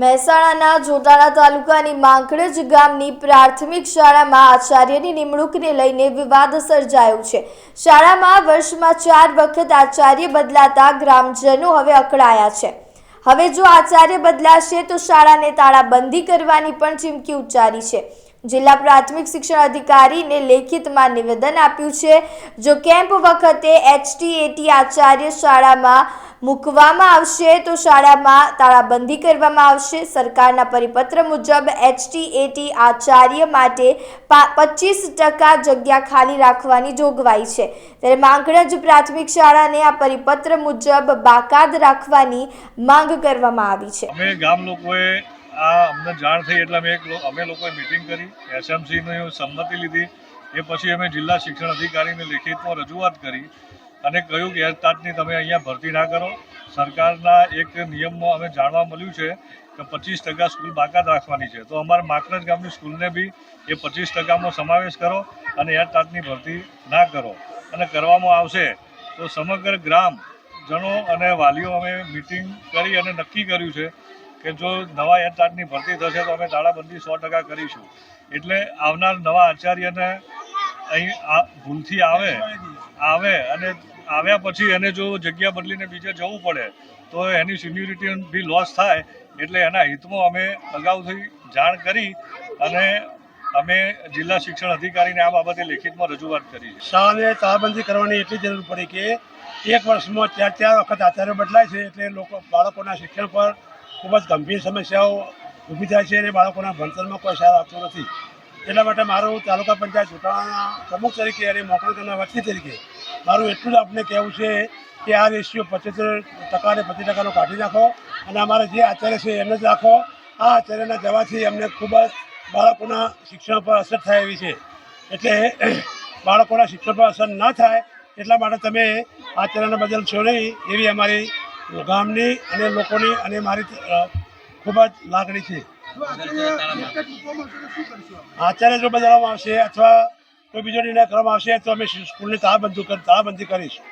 મહેસાણાના જોટાણા તાલુકાની માંકડજ ગામની પ્રાથમિક શાળામાં આચાર્યની નિમણૂકને લઈને વિવાદ સર્જાયો છે. શાળામાં વર્ષમાં ચાર વખત આચાર્ય બદલાતા ગ્રામજનો હવે અકળાયા છે. હવે જો આચાર્ય બદલાશે તો શાળાને તાળાબંધી કરવાની પણ ચીમકી ઉચ્ચારી છે. જિલ્લા પ્રાથમિક શિક્ષણ અધિકારીને લેખિતમાં નિવેદન આપ્યું છે. જો કેમ્પ વખતે એચટીએટી આચાર્ય શાળામાં મૂકવામાં આવશે, તો શાળામાં તાળાબંધી કરવામાં આવશે. સરકારના પરિપત્ર મુજબ એચટીએટી આચાર્ય માટે પચીસ ટકા જગ્યા ખાલી રાખવાની જોગવાઈ છે. ત્યારે માંકડજ પ્રાથમિક શાળાને આ પરિપત્ર મુજબ બાકાત રાખવાની માંગ કરવામાં આવી છે. આ અમને જાણ થઈ એટલે અમે એક અમે લોકોએ મિટિંગ કરી, એસએમસીની સંમતિ લીધી. એ પછી અમે જિલ્લા શિક્ષણ અધિકારીને લેખિતમાં રજૂઆત કરી અને કહ્યું કે એરતાટની તમે અહીંયા ભરતી ના કરો. સરકારના એક નિયમમાં અમે જાણવા મળ્યું છે કે પચીસ ટકા સ્કૂલ બાકાત રાખવાની છે. તો અમારા માકરજ ગામની સ્કૂલને બી એ પચીસ ટકામાં સમાવેશ કરો અને એરતાટની ભરતી ના કરો. અને કરવામાં આવશે તો સમગ્ર ગ્રામ, જણો અને વાલીઓ અમે મિટિંગ કરી અને નક્કી કર્યું છે કે જો નવા એરતાટની ભરતી થશે તો અમે તાળાબંધી સો ટકા કરીશું. એટલે આવનાર નવા આચાર્યને અહીં આ ભૂલથી આવે આવે અને આવ્યા પછી એને જો જગ્યા બદલીને બીજે જવું પડે, તો એની સિન્યુરિટી બી લોસ થાય. એટલે એના હિતમાં અમે અગાઉથી જાણ કરી અને અમે જિલ્લા શિક્ષણ અધિકારીને આ બાબતે લેખિતમાં રજૂઆત કરી શાળાને તાળાબંધી કરવાની એટલી જરૂર પડી કે એક વર્ષમાં ચાર ચાર વખત આચાર્ય બદલાય છે, એટલે લોકો બાળકોના શિક્ષણ પર ખૂબ જ ગંભીર સમસ્યાઓ ઊભી થાય છે અને બાળકોના ભણતરમાં કોઈ સાર આવતો નથી. એટલા માટે મારું તાલુકા પંચાયત ચૂંટણાના પ્રમુખ તરીકે અને મોકલકરના વતી તરીકે મારું એટલું જ આપને કહેવું છે કે આ રેશિયો પચોતેર ટકા અને પચીસ ટકાનો કાઢી નાખો અને અમારા જે આચાર્ય છે એમને જ રાખો. આ આચાર્યના જવાથી અમને ખૂબ જ બાળકોના શિક્ષણ પર અસર થાય એવી છે. એટલે બાળકોના શિક્ષણ પર અસર ન થાય એટલા માટે તમે આચાર્યના બદલ છો નહીં એવી અમારી ગામની અને લોકોની અને મારી ખૂબ જ લાગણી છે. આચાર્ય જો બદલવામાં આવશે અથવા કોઈ બીજો નિર્ણય કરવામાં આવશે, તો અમે સ્કૂલની તાળાબંધી તાળાબંધી કરીશું.